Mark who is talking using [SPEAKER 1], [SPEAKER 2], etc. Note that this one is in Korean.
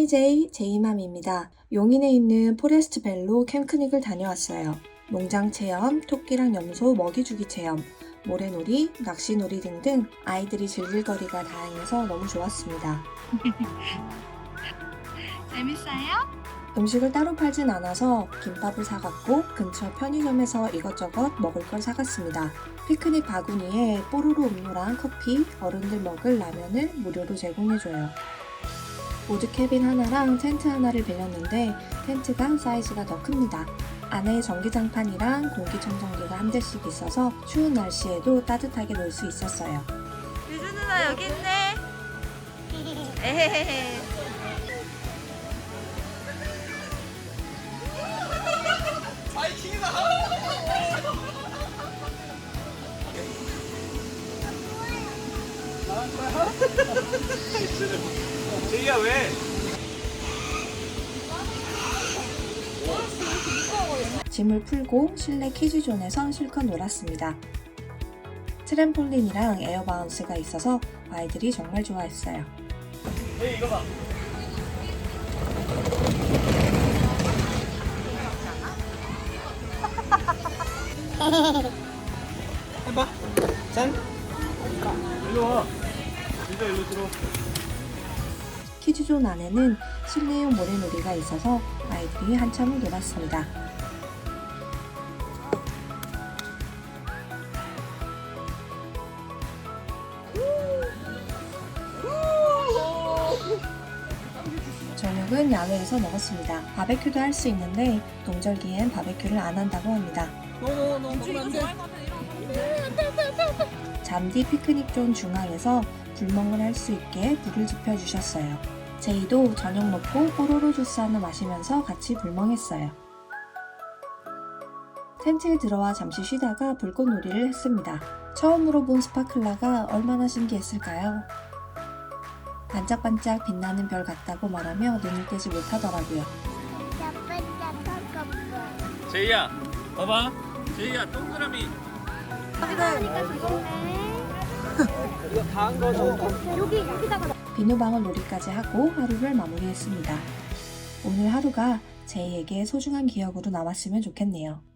[SPEAKER 1] 하이 제이, 제이맘입니다. 용인에 있는 포레스트 벨로 캠크닉을 다녀왔어요. 농장 체험, 토끼랑 염소 먹이주기 체험, 모래놀이, 낚시놀이 등등 아이들이 즐길 거리가 다양해서 너무 좋았습니다.
[SPEAKER 2] 재밌어요?
[SPEAKER 1] 음식을 따로 팔진 않아서 김밥을 사갔고 근처 편의점에서 이것저것 먹을 걸 사갔습니다. 피크닉 바구니에 뽀로로 음료랑 커피, 어른들 먹을 라면을 무료로 제공해줘요. 우드 캐빈 하나랑 텐트 하나를 빌렸는데 텐트가 사이즈가 더 큽니다. 안에 전기장판이랑 공기청정기가 한 대씩 있어서 추운 날씨에도 따뜻하게 놀 수 있었어요.
[SPEAKER 2] 유주 누나 여기 있네. 에헤헤.
[SPEAKER 3] 제이야 왜?
[SPEAKER 1] 짐을 풀고 실내 키즈존에서 실컷 놀았습니다. 트램폴린이랑 에어바운스가 있어서 아이들이 정말 좋아했어요.
[SPEAKER 3] 제이 이거 봐. 해봐. 짠. 일로 와. 진짜 일로 들어.
[SPEAKER 1] 키즈존 안에는 실내용 모래놀이가 있어서 아이들이 한참을 놀았습니다. 저녁은 야외에서 먹었습니다. 바베큐도 할 수 있는데 동절기엔 바베큐를 안 한다고 합니다. 잔디 피크닉존 중앙에서 불멍을 할 수 있게 불을 지펴주셨어요. 제이도 저녁 먹고 뽀로로 주스 하나 마시면서 같이 불멍했어요. 텐트에 들어와 잠시 쉬다가 불꽃놀이를 했습니다. 처음으로 본 스파클라가 얼마나 신기했을까요? 반짝반짝 빛나는 별 같다고 말하며 눈을 떼지 못하더라고요.
[SPEAKER 3] 제이야, 봐봐. 제이야 동그라미. 다한 거죠?
[SPEAKER 1] 비누방울 놀이까지 하고 하루를 마무리했습니다. 오늘 하루가 제이에게 소중한 기억으로 남았으면 좋겠네요.